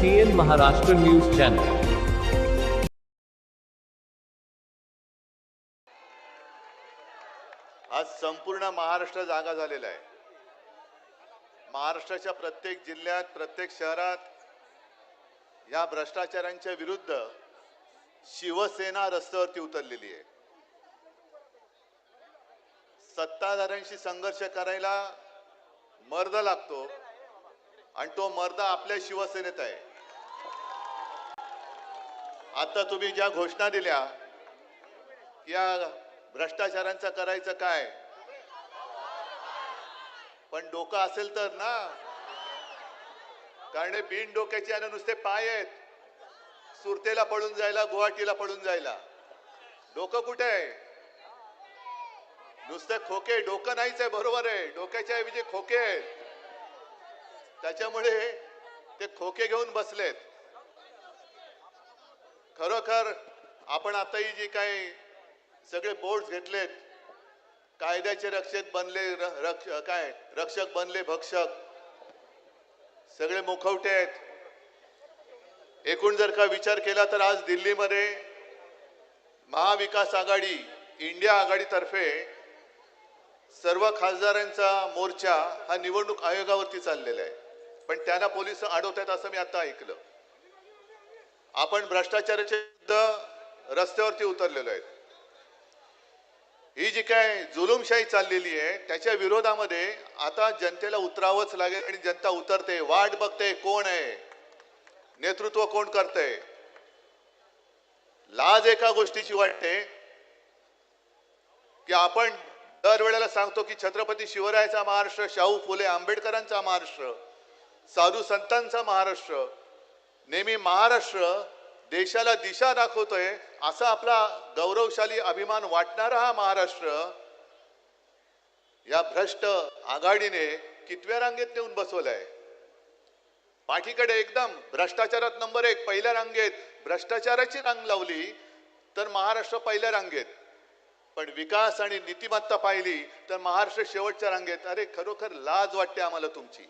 TN Maharashtra news channel आज संपूर्ण महाराष्ट्र जागा झालेला आहे. महाराष्ट्राच्या प्रत्येक जिल्ह्यात प्रत्येक शहरात या भ्रष्टाचारांच्या विरुद्ध शिवसेना रस्त्यावरती उतरलेली आहे. सत्ताधाऱ्यांशी संघर्ष करायला मर्द लागतो आणि तो मर्द आपल्या शिवसेनेत आहे. आता तुम्ही ज्या घोषणा दिल्या या भ्रष्टाचारांचा करायचं काय? पण डोकं असेल तर ना. कारण बिन डोक्याचे आणि नुसते पाय आहेत. सुरतेला पळून जायला गुवाहाटीला पळून जायला. डोकं कुठे आहे? नुसते खोके डोकं नाहीच आहे बरोबर आहे. डोक्याच्या ऐवजी खोके आहेत. त्याच्यामुळे ते खोके घेऊन बसलेत. खरोखर आपण आताही जे काही सगळे बोर्ड घेतलेत कायद्याचे रक्षक बनले रक्ष काय रक्षक बनले भक्षक सगळे मुखवटे आहेत. एकूण जर का विचार केला तर आज दिल्लीमध्ये महाविकास आघाडी इंडिया आघाडीतर्फे सर्व खासदारांचा मोर्चा हा निवडणूक आयोगावरती चाललेला आहे. पण त्यांना पोलीस अडवत आहेत असं मी आता ऐकलं. आपण भ्रष्टाचाराच्या विरुद्ध रस्त्यावरती उतरलेलो आहेत. ही जी काय जुलुमशाही चाललेली आहे त्याच्या विरोधामध्ये आता जनतेला उतरावंच लागेल आणि जनता उतरते. वाट बघते कोण आहे नेतृत्व कोण करते लाज एका गोष्टीची वाटते की आपण दरवेळेला सांगतो की छत्रपती शिवरायाचा महाराष्ट्र शाहू फुले आंबेडकरांचा महाराष्ट्र साधू संतांचा महाराष्ट्र नेहमी महाराष्ट्र देशाला दिशा दाखवतोय असा आपला गौरवशाली अभिमान वाटणारा हा महाराष्ट्र या भ्रष्ट आघाडीने कितव्या रांगेत नेऊन बसवलाय? पाठीकडे एकदम भ्रष्टाचारात नंबर एक पहिल्या रांगेत भ्रष्टाचाराची रांग लावली तर महाराष्ट्र पहिल्या रांगेत. पण विकास आणि नीतिमत्ता पाहिली तर महाराष्ट्र शेवटच्या रांगेत. अरे खरोखर लाज वाटते आम्हाला तुमची.